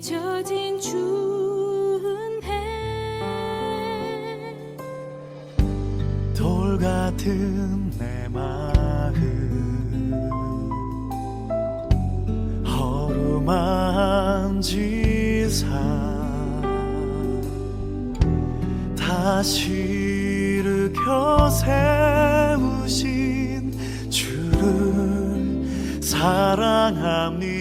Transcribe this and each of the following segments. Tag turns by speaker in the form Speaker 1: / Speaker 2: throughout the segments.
Speaker 1: 젖은 추운 해.
Speaker 2: 돌 같은 내 마음 허름한 지사 다시 일으켜 세우신 주를 사랑합니다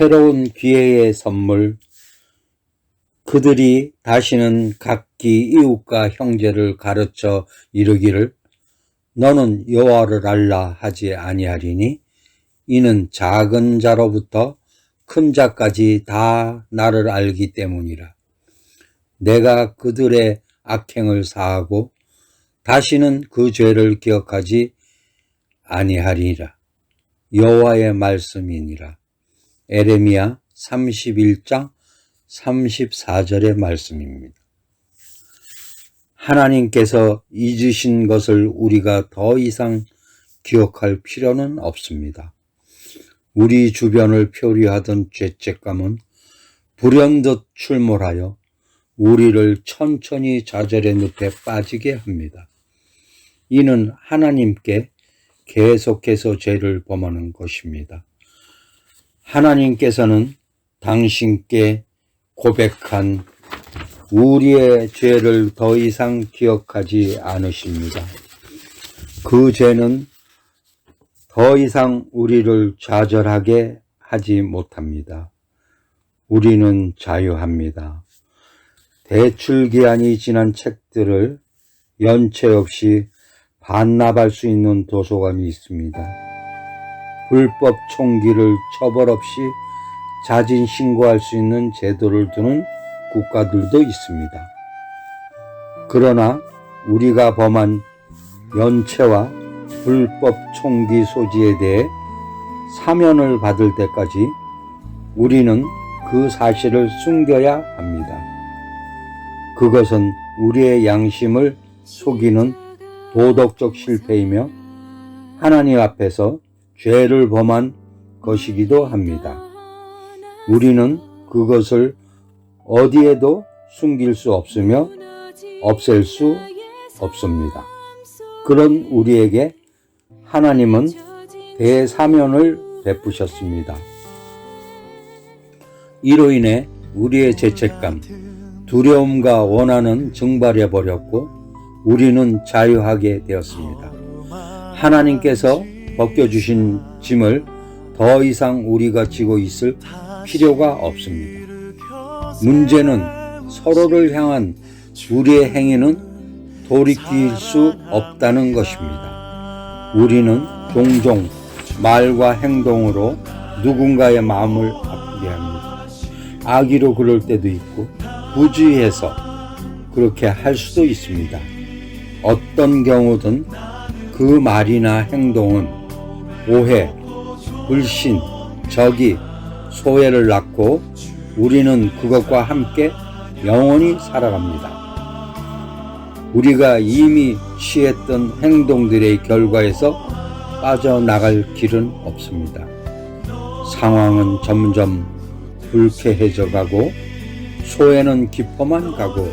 Speaker 3: 새로운 기회의 선물, 그들이 다시는 각기 이웃과 형제를 가르쳐 이르기를 너는 여호와를 알라 하지 아니하리니 이는 작은 자로부터 큰 자까지 다 나를 알기 때문이라. 내가 그들의 악행을 사하고 다시는 그 죄를 기억하지 아니하리라. 여호와의 말씀이니라. 에레미야 31장 34절의 말씀입니다. 하나님께서 잊으신 것을 우리가 더 이상 기억할 필요는 없습니다. 우리 주변을 표류하던 죄책감은 불현듯 출몰하여 우리를 천천히 좌절의 늪에 빠지게 합니다. 이는 하나님께 계속해서 죄를 범하는 것입니다. 하나님께서는 당신께 고백한 우리의 죄를 더 이상 기억하지 않으십니다. 그 죄는 더 이상 우리를 좌절하게 하지 못합니다. 우리는 자유합니다. 대출 기한이 지난 책들을 연체 없이 반납할 수 있는 도서관이 있습니다. 불법 총기를 처벌 없이 자진 신고할 수 있는 제도를 두는 국가들도 있습니다. 그러나 우리가 범한 연체와 불법 총기 소지에 대해 사면을 받을 때까지 우리는 그 사실을 숨겨야 합니다. 그것은 우리의 양심을 속이는 도덕적 실패이며 하나님 앞에서 죄를 범한 것이기도 합니다. 우리는 그것을 어디에도 숨길 수 없으며 없앨 수 없습니다. 그런 우리에게 하나님은 대사면을 베푸셨습니다. 이로 인해 우리의 죄책감, 두려움과 원한은 증발해 버렸고 우리는 자유하게 되었습니다. 하나님께서 벗겨주신 짐을 더 이상 우리가 지고 있을 필요가 없습니다. 문제는 서로를 향한 우리의 행위는 돌이킬 수 없다는 것입니다. 우리는 종종 말과 행동으로 누군가의 마음을 아프게 합니다. 악의로 그럴 때도 있고 부주의해서 그렇게 할 수도 있습니다. 어떤 경우든 그 말이나 행동은 오해, 불신, 적이, 소외를 낳고 우리는 그것과 함께 영원히 살아갑니다. 우리가 이미 취했던 행동들의 결과에서 빠져나갈 길은 없습니다. 상황은 점점 불쾌해져 가고 소외는 깊어만 가고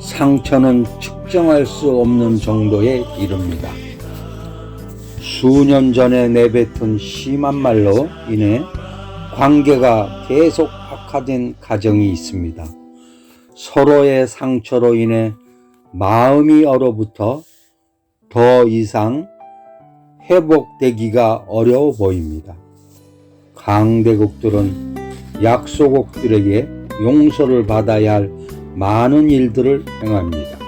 Speaker 3: 상처는 측정할 수 없는 정도에 이릅니다. 수년 전에 내뱉은 심한 말로 인해 관계가 계속 악화된 가정이 있습니다. 서로의 상처로 인해 마음이 얼어붙어 더 이상 회복되기가 어려워 보입니다. 강대국들은 약소국들에게 용서를 받아야 할 많은 일들을 행합니다.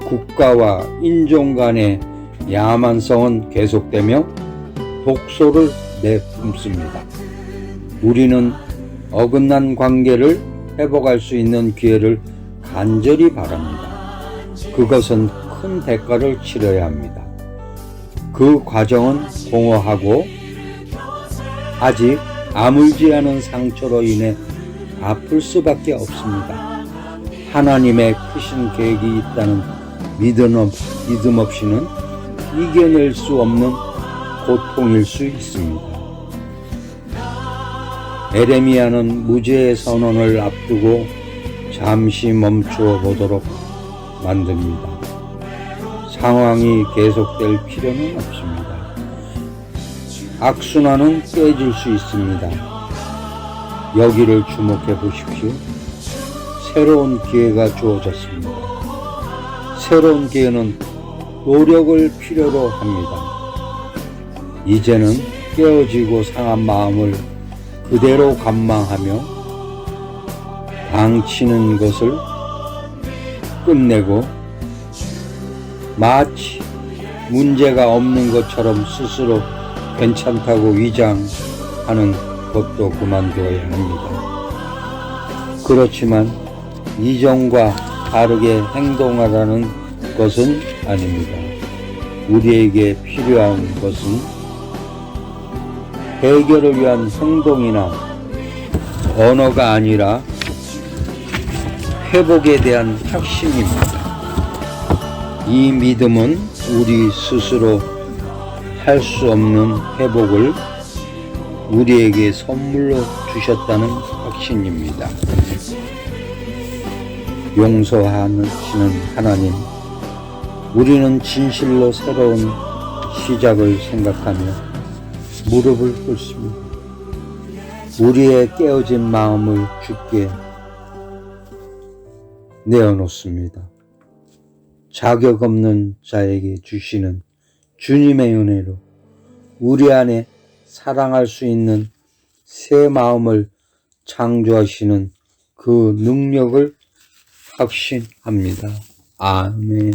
Speaker 3: 국가와 인종 간의 야만성은 계속되며 독소를 내뿜습니다. 우리는 어긋난 관계를 회복할 수 있는 기회를 간절히 바랍니다. 그것은 큰 대가를 치러야 합니다. 그 과정은 공허하고 아직 아물지 않은 상처로 인해 아플 수밖에 없습니다. 하나님의 크신 계획이 있다는 믿음, 없, 믿음 없이는 이겨낼 수 없는 고통일 수 있습니다. 에레미야는 무죄의 선언을 앞두고 잠시 멈추어 보도록 만듭니다. 상황이 계속될 필요는 없습니다. 악순환은 깨질 수 있습니다. 여기를 주목해 보십시오. 새로운 기회가 주어졌습니다. 새로운 기회는 노력을 필요로 합니다. 이제는 깨어지고 상한 마음을 그대로 감망하며 방치는 것을 끝내고 마치 문제가 없는 것처럼 스스로 괜찮다고 위장하는 것도 그만두어야 합니다. 그렇지만 이전과 다르게 행동하라는 것은 아닙니다. 우리에게 필요한 것은 해결을 위한 행동이나 언어가 아니라 회복에 대한 확신입니다. 이 믿음은 우리 스스로 할 수 없는 회복을 우리에게 선물로 주셨다는 확신입니다. 용서하시는 하나님, 우리는 진실로 새로운 시작을 생각하며 무릎을 꿇습니다. 우리의 깨어진 마음을 주께 내어놓습니다. 자격 없는 자에게 주시는 주님의 은혜로 우리 안에 사랑할 수 있는 새 마음을 창조하시는 그 능력을 확신합니다. 아멘.